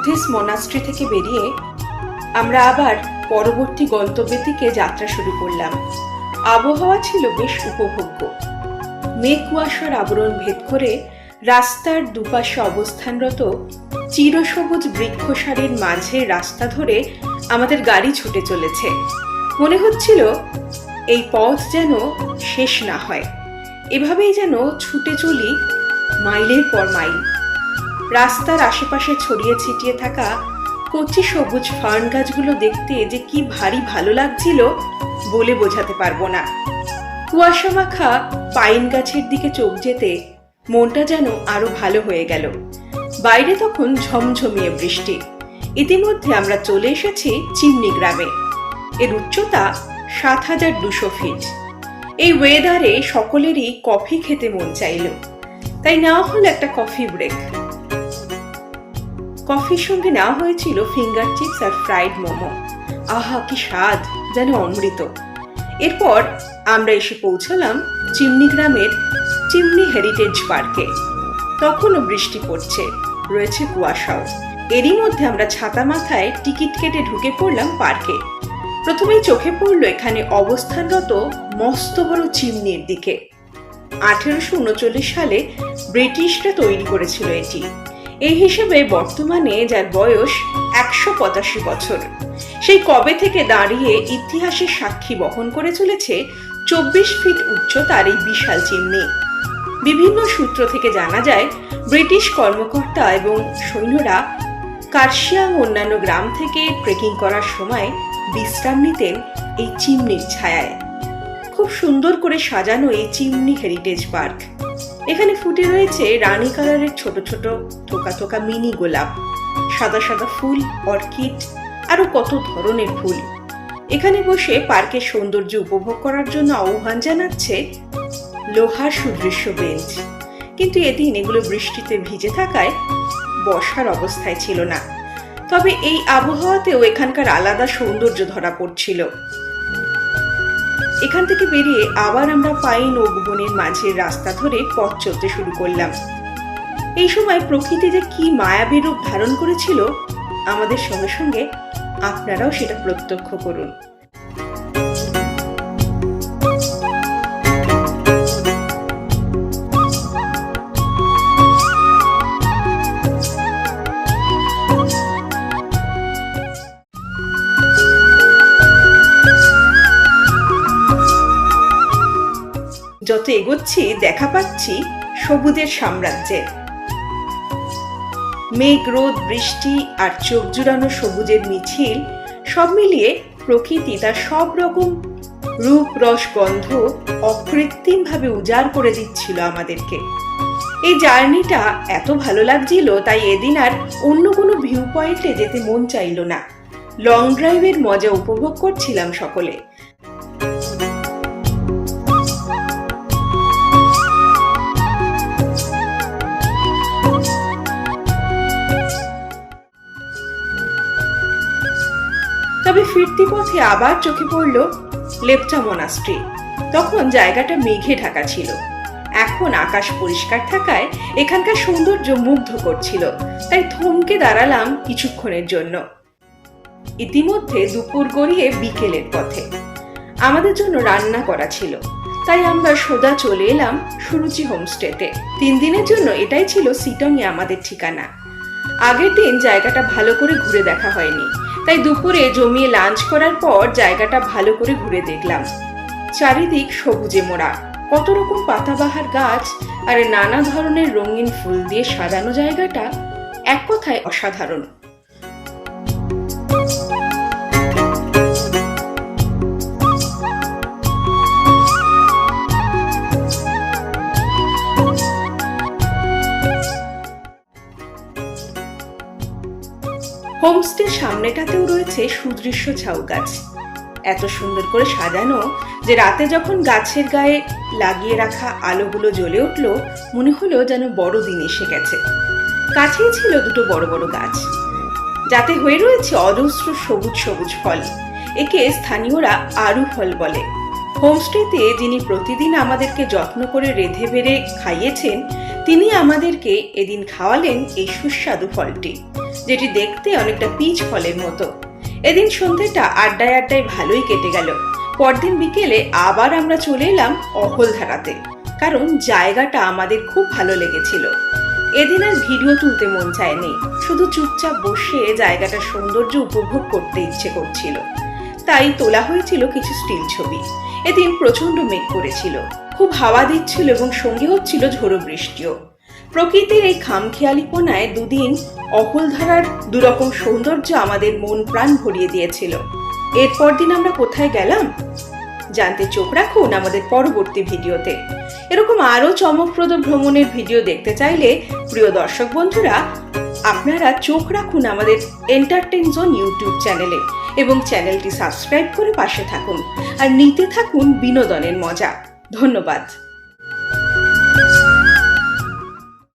Buddhist monastery থেকে বেরিয়ে আমরা আবার পরবর্তী গন্তব্যের দিকে যাত্রা শুরু করলাম। আবহাওয়া ছিল বেশ উপভোগ্য। মেঘ কুয়াশার আবরণ ভেদ করে রাস্তার দুপাশে অবস্থানরত চিরসবুজ বৃক্ষসারির মাঝে রাস্তা ধরে আমাদের গাড়ি ছুটে চলেছে। মনে হচ্ছিল এই পথ যেন শেষ না হয়। এভাবেই যেন ছুটে চলি মাইলের পর মাইল। রাস্তার আশেপাশে ছড়িয়ে ছিটিয়ে থাকা কচি সবুজ ফার্ন গাছগুলো দেখতে যে কি ভারী ভালো লাগছিল বলে বোঝাতে পারব না। কুয়াশা মাখা পাইন গাছের দিকে চোখ যেতে মনটা যেন আরও ভালো হয়ে গেল। বাইরে তখন ঝমঝমিয়ে বৃষ্টি। ইতিমধ্যে আমরা চলে এসেছি চিমনি গ্রামে। এর উচ্চতা সাত হাজার দুশো ফিট। এই ওয়েদারে সকলেরই কফি খেতে মন চাইল। তাই নেওয়া হলো একটা কফি ব্রেক কফির সঙ্গে নেওয়া হয়েছিল ফিঙ্গার চিপস আর ফ্রাইড মোমো। আহা, কি স্বাদ, যেন অমৃত। এরপর আমরা এসে পৌঁছলাম চিমনি গ্রামের চিমনি হেরিটেজ পার্কে তখনও বৃষ্টি পড়ছে, রয়েছে কুয়াশাও। এরই মধ্যে আমরা ছাতা মাথায় টিকিট কেটে ঢুকে পড়লাম পার্কে প্রথমেই চোখে পড়ল এখানে অবস্থানরত মস্ত বড় চিমনির দিকে। আঠেরোশো উনচল্লিশ সালে ব্রিটিশরা তৈরি করেছিল এটি। এই হিসেবে বর্তমানে যার বয়স একশো পঁচাশি বছর। সেই কবে থেকে দাঁড়িয়ে ইতিহাসের সাক্ষী বহন করে চলেছে চব্বিশ ফিট উচ্চতার এই বিশাল চিমনি বিভিন্ন সূত্র থেকে জানা যায়, ব্রিটিশ কর্মকর্তা এবং সৈন্যরা কার্শিয়াং অন্যান্য গ্রাম থেকে ট্রেকিং করার সময় বিশ্রাম নিতেন এই চিমনির ছায়ায়। খুব সুন্দর করে সাজানো এই চিমনি হেরিটেজ পার্ক এখানে ফুটে রয়েছে রানী কালারের ছোট ছোট থোকা থোকা মিনি গোলাপ, সাদা সাদা ফুল, অর্কিড, আরও কত ধরনের ফুল। এখানে বসে পার্কের সৌন্দর্য উপভোগ করার জন্য আহ্বান জানাচ্ছে লোহার সুদৃশ্য বেঞ্চ। কিন্তু এদিন এগুলো বৃষ্টিতে ভিজে থাকায় বসার অবস্থায় ছিল না। তবে এই আবহাওয়াতেও এখানকার আলাদা সৌন্দর্য ধরা পড়ছিল। এখান থেকে বেরিয়ে আবার আমরা পাই নৌবনের বনের মাঝের রাস্তা ধরে পথ চলতে শুরু করলাম। এই সময় প্রকৃতি যে কি মায়াবী রূপ ধারণ করেছিল, আমাদের সঙ্গে সঙ্গে আপনারাও সেটা প্রত্যক্ষ করুন। যত এগোচ্ছি, দেখা পাচ্ছি সবুজের সাম্রাজ্যে। মেঘ, রোদ, বৃষ্টি আর চোখ জুড়ানো সবুজের মিছিল সব মিলিয়ে প্রকৃতি তার সব রকম রূপ, রস, গন্ধ অকৃত্রিমভাবে উজাড় করে দিচ্ছিল আমাদেরকে। এই জার্নিটা এত ভালো লাগছিল, তাই এদিন আর অন্য কোনো ভিউ পয়েন্টে যেতে মন চাইল না। লং ড্রাইভের মজা উপভোগ করছিলাম সকলে। ফিরতি পথে আবার চোখে পড়ল লেপটা মোনাস্ট্রি তখন জায়গাটা মেঘে ঢাকা ছিল। এখন আকাশ পরিষ্কার থাকায় এখানকার সৌন্দর্য মুগ্ধ করছিল। তাই থমকে দাঁড়ালাম কিছুক্ষণের জন্য। ইতিমধ্যে দুপুর গড়িয়ে বিকেলের পথে। আমাদের জন্য রান্না করা ছিল। তাই আমরা সোজা চলে এলাম সুরুচি হোমস্টেতে। তিন দিনের জন্য এটাই ছিল সিটংয়ে আমাদের ঠিকানা। আগের দিন জায়গাটা ভালো করে ঘুরে দেখা হয়নি। তাই দুপুরে জমিয়ে লাঞ্চ করার পর জায়গাটা ভালো করে ঘুরে দেখলাম। চারিদিক সবুজে মোড়া। কত রকম পাতাবাহার গাছ আর নানা ধরনের রঙিন ফুল দিয়ে সাজানো জায়গাটা এক কথায় অসাধারণ। হোমস্টের সামনেটাতেও রয়েছে সুদৃশ্য ঝাউ গাছ। এত সুন্দর করে সাজানো যে রাতে যখন গাছের গায়ে লাগিয়ে রাখা আলোগুলো জ্বলে উঠল, মনে হলো যেন বড় দিন এসে গেছে। কাছেই ছিল দুটো বড় বড় গাছ। যাতে হয়ে রয়েছে অজস্র সবুজ সবুজ ফল। একে স্থানীয়রা আরু ফল বলে। হোমস্টেতে যিনি প্রতিদিন আমাদেরকে যত্ন করে রেধে বেড়ে খাইয়েছেন তিনি আমাদেরকে এদিন খাওয়ালেন এই সুস্বাদু ফলটি, যেটি দেখতে অনেকটা পিচ ফলের মতো। এদিন সন্ধ্যেটা আড্ডায় আড্ডায় ভালোই কেটে গেল। পরদিন বিকেলে আবার আমরা চলে এলাম অহলধারাতে, কারণ জায়গাটা আমাদের খুব ভালো লেগেছিল। এদিন আর ভিডিও তুলতে মন চায়নি, শুধু চুপচাপ বসে জায়গাটার সৌন্দর্য উপভোগ করতে ইচ্ছে করছিল। তাই তোলা হয়েছিল কিছু স্টিল ছবি। এদিন প্রচণ্ড মেঘ করেছিল। খুব হাওয়া দিচ্ছিল এবং সঙ্গে হচ্ছিল ঝোড়ো বৃষ্টিও। প্রকৃতির এই খামখেয়ালিপনায় দুদিন অহলধারার দুরকম সৌন্দর্য আমাদের মন প্রাণ ভরিয়ে দিয়েছিল। এরপর দিন আমরা কোথায় গেলাম? জানতে চোখ রাখুন আমাদের পরবর্তী ভিডিওতে। এরকম আরও চমকপ্রদ ভ্রমণের ভিডিও দেখতে চাইলে, প্রিয় দর্শক বন্ধুরা, আপনারা চোখ রাখুন আমাদের এন্টারটেন জোন ইউটিউব চ্যানেলে এবং চ্যানেলটি সাবস্ক্রাইব করে পাশে থাকুন। আর নিতে থাকুন বিনোদনের মজা। ধন্যবাদ।